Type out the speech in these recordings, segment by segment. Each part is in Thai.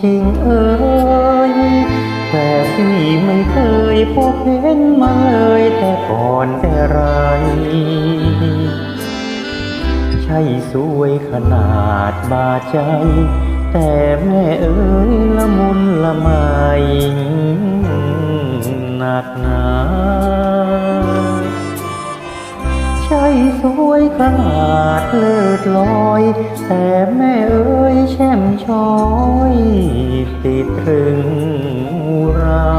ชิงเอ่ยแต่พี่ไม่เคยพบเห็นมาเลยแต่ก่อนแต่ไร ใช่สวยขนาดบาดใจ แต่แม่เอ๋ยละมุนละไมหนักหนา สวยขนาดเลิศลอย แต่แม่เอ๋ยแช่มช้อย ติดตรึงรา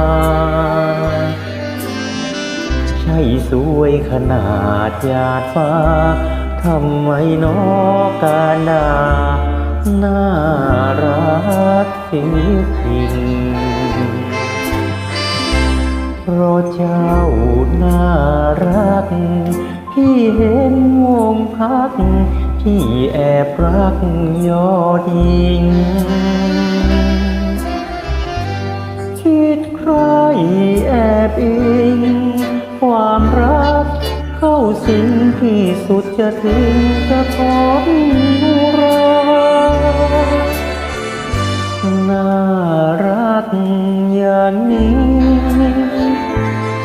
ใช่สวยขนาดหยาดฟ้าทำไมนอกาดาน่ารักสิสิงเพราะเจ้าน่ารัก พี่แอบรักยอดิง คิดใครแอบอิง ความรักเข้าสิงที่สุดจะถึงจะทนรอน่ารักอย่างนี้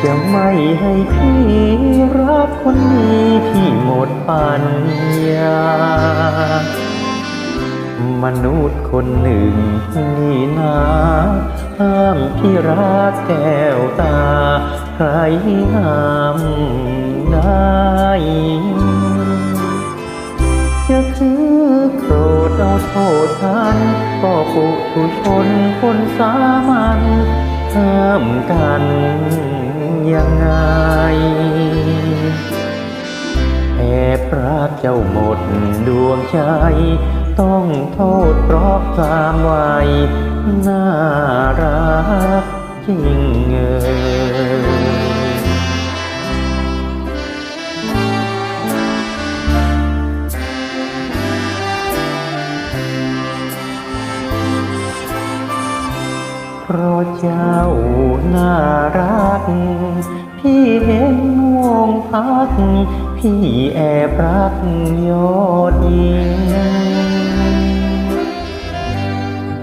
จะไม่ให้พี่รักคนนี้ ที่หมดปัญญามนุษย์คนหนึ่งนี่นาห้ามพี่รักแก้วตา ใครห้ามได้จะถือโกรธเอาโทษท่านก็ปุถุชนคนสามัญห้ามกันยังไง ดวงใจต้องโทษเพราะความไวน่ารักจริงเอยเพราะเจ้าน่ารัก พี่เห็นวงพัก พี่แอบรักยอดยิง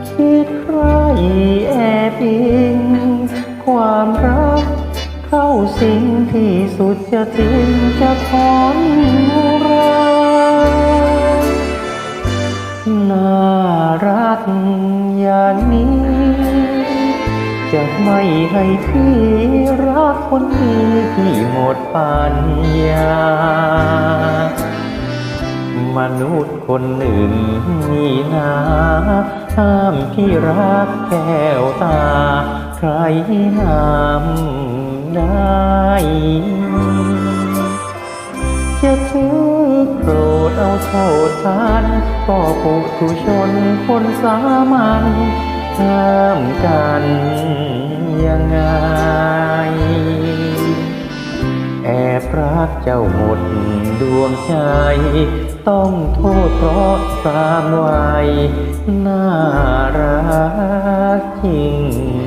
คิดใครแอบอิง ความรัก เข้าสิงที่สุดจะถึงจะทนรักน่ารักย่างนี้ จะไม่ให้พี่รักคนนี้ที่หมดปัญญามนุษย์คนหนึ่งนี่นาห้ามพี่รักแก้วตา ใครห้ามได้จะถือโกรธเอาโทษทานก็ปุถุชนคนสามัญห้ามกัน เจ้าหมดดวงใจ ต้องโทษเพราะสามวัยน่ารักจริง